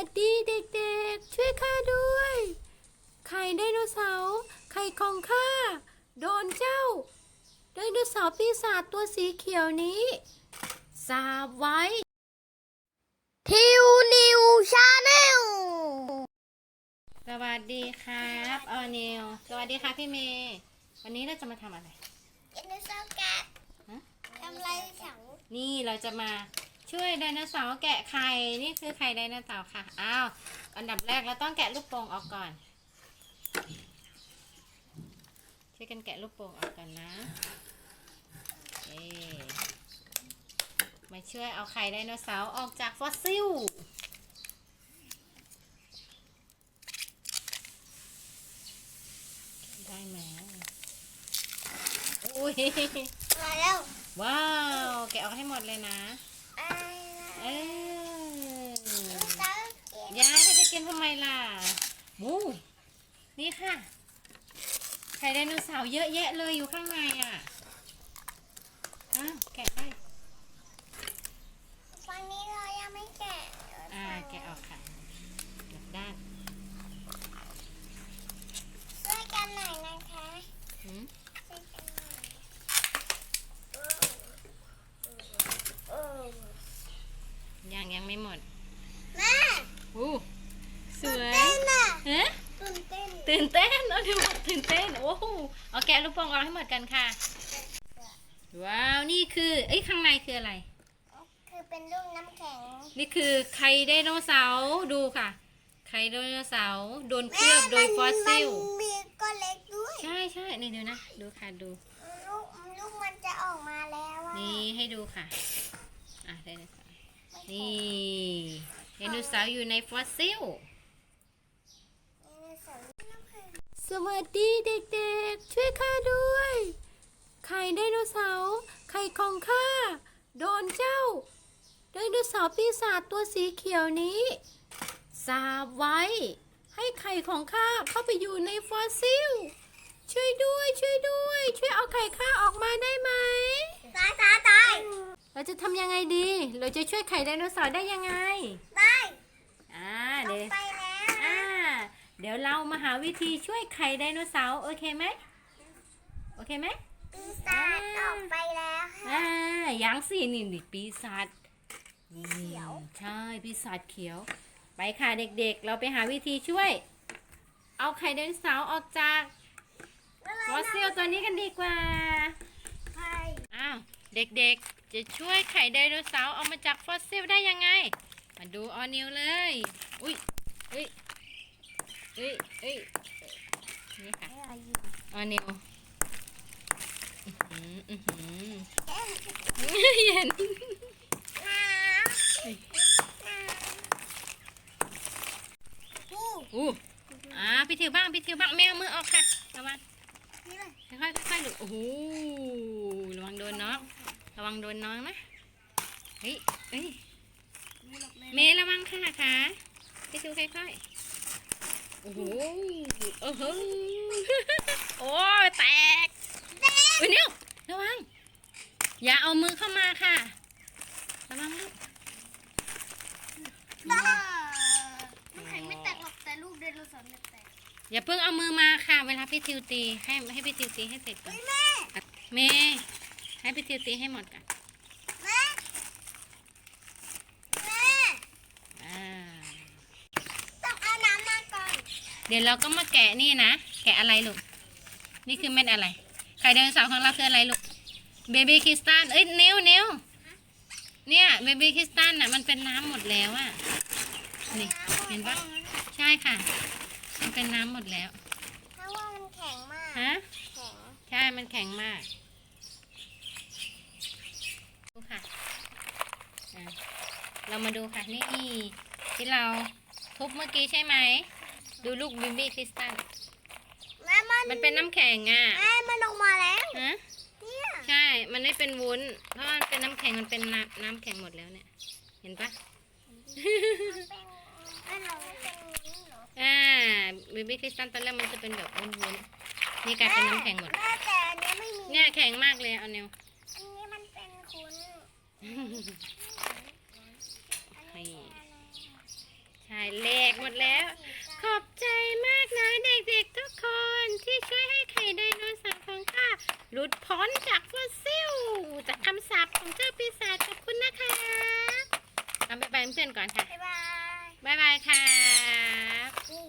วัสดีเด็กๆ ช่วยข้าด้วย ไข่ไดโนเสาร์ไข่ของข้า โดนเจ้า ไดโนเสาร์ปีศาจตัวสีเขียวนี้ สาบไว้ ทิวนิวชาแนลสวัสดีครับออนิวสวัสดีค่ะพี่เมย์ วันนี้เราจะมาทำอะไรอินโซแกะฮะทำไรเสานี่เราจะมา ช่วยไดโนเสาร์แกะไข่ นี่คือไข่ไดโนเสาร์ค่ะ อ้าว อันดับแรกเราต้องแกะลูกโป่งออกก่อน ช่วยกันแกะลูกโป่งออกก่อนนะ เอ๊มาช่วยเอาไข่ไดโนเสาร์ออกจากฟอสซิล ได้ไหมอุ้ย มาแล้ว ว้าว แกะออกให้หมดเลยนะไอ้ เออเสาเก็บยายเขาจะกินทำไมล่ะมูนี่ค่ะ ไข่ไดโนเสาร์เยอะแยะเลยอยู่ข้างในอะอ้าวแกะได้วันนี้เรายังไม่แกะอ่าแกะออกค่ะกลับด้านช่วยกันหน่อยนะคะ หืม ช่วยกันหน่อยโอ้ ยังยังไม่หมด แม่ อู้ส ตื่น วยเต้นอะฮะตื่นเต้นตื่นเต้นเอาดูตื่นเต้น โอ้โหเอาแกะลูกโป่งออกให้หมดกันค่ะ ว้าว นี่คือ เอ้ยข้างในคืออะไร คือเป็นลูกน้ำแข็ง นี่คือไข่ไดโนเสาร์ดูค่ะไข่ไดโนเสาร์โดนเคลือบโดยฟอสซิลมันมีก้อนเล็กด้วย ใช่ใช่นี่ดูนะ ดูค่ะดู ลูกลูกมันจะออกมาแล้วอะนี่ให้ดูค่ะ อะไดโนเสาร์นี่ไดโนเสาร์อยู่ในฟอสซิล สวัสดีเด็กๆ ช่วยข้าด้วย ไข่ไดโนเสาร์ไข่ของข้า โดนเจ้า ไดโนเสาร์ปีศาจตัวสีเขียวนี้สาบไว้ ให้ไข่ของข้าเข้าไปอยู่ในฟอสซิล ช่วยด้วยช่วยด้วย ช่วยเอาไข่ข้าออกมาได้ไหม ตายตายตายเราจะทำยังไงดี เราจะช่วยไข่ไดโนเสาร์ได้ยังไง ตาย อ่า ล เดี๋ ง ยว ไปแล้ว อ่า เดี๋ ยวเรามาหาวิธีช่วยไข่ไดโนเสาร์โอเคไหมโอเคไหมปีศาจออกไปแล้วค่ะอ่ายังสินี่นี่ปีศาจเขียวใช่ปีศาจเขียว ไปค่ะเด็กๆ เราไปหาวิธีช่วย เอาไข่ไดโนเสาร์ออกจากฟอสซิลตัวนี้กันดีกว่าไปอ้าวเด็กๆ จะช่วยไข่ไดโนเสาร์ออกมาจากฟอสซิลได้ยังไง มาดูออนิวเลย อุ้ยอุ้ย อุ้ยอุ้ยนี่ค่ะออนิวอื้อหืออื้อหือเย็นอู้อ่าพี่ทิวบ้างพี่ทิวบ้างแม่เอามือออกค่ะระวังค่อยๆค่อยๆดูโอ้โห ระวังโดนน้อง ระวังโดนน้องนะ เฮ้ยเฮ้ยเมย์ระวังค่ะค่ะพี่ทิวค่อยๆ โอ้โหโอ้โหโอ้แตกเอ้ยนิ้วระวัง อย่าเอามือเข้ามาค่ะ ระวังลูกน้ำแข็งไม่แตกหรอกแต่ลูกไดโนเสาร์เนี่ยแตกอย่าเพิ่งเอามือมาค่ะ เวลาพี่ทิวตีให้ให้พี่ทิวตีให้เสร็จก่อนแม่เมย์ให้พี่ทิวตีให้หมดก่อน แม่แม่ อ่า ต้องเอาน้ำมาก่อน เดี๋ยวเราก็มาแกะนี่นะ แกะอะไรลูก นี่คือเม็ดอะไร ไข่ไดโนเสาร์ของเราคืออะไรลูก เบบี้คริสตัลเอ้ยนิ้วนิ้วเนี่ยเบบี้คริสตัลน่ะมันเป็นน้ำหมดแล้วอะนี่เห็นปะใช่ค่ะ มันเป็นน้ำหมดแล้วเพราะว่ามันแข็งมากฮะแข็งใช่มันแข็งมากดูค่ะอะเรามาดูค่ะนี่ที่เราทุบเมื่อกี้ใช่ไหม ดูลูกบิบี้คริสตัลแม่มันมันเป็นน้ำแข็งอะแม่มันออกมาแล้วฮะเนี่ยใช่ มันไม่เป็นวุ้น เพราะมันเป็นน้ำแข็งมันเป็นน้ำน้ำแข็งหมดแล้วเนี่ย เห็นปะเป็นแม่เราไม่เป็นนี้เหรออ่าบิบี้คริสตัลตอนแรกมันจะเป็นแบบวุ้นๆนี่กลายเป็นน้ำแข็งหมด แม่แต่อันนี้ไม่มีเนี่ยแข็งมากเลยเอาเนวอันนี้มันเป็นคุณอันนี้เป็นอะไรใช่ช่แหลกหมดแล้วข อบใจมากนะเด็กๆทุกคนที่ช่วยให้ไข่ไดโนเสาร์ของข้าหลุดพ้นจากฟอสซิลจากคำสาปของเจ้าปีศาจขอบคุณนะคะเอาไปไปเพื่อนๆก่อนค่ะ บ๊ายบาย บ๊ายบายครับนี่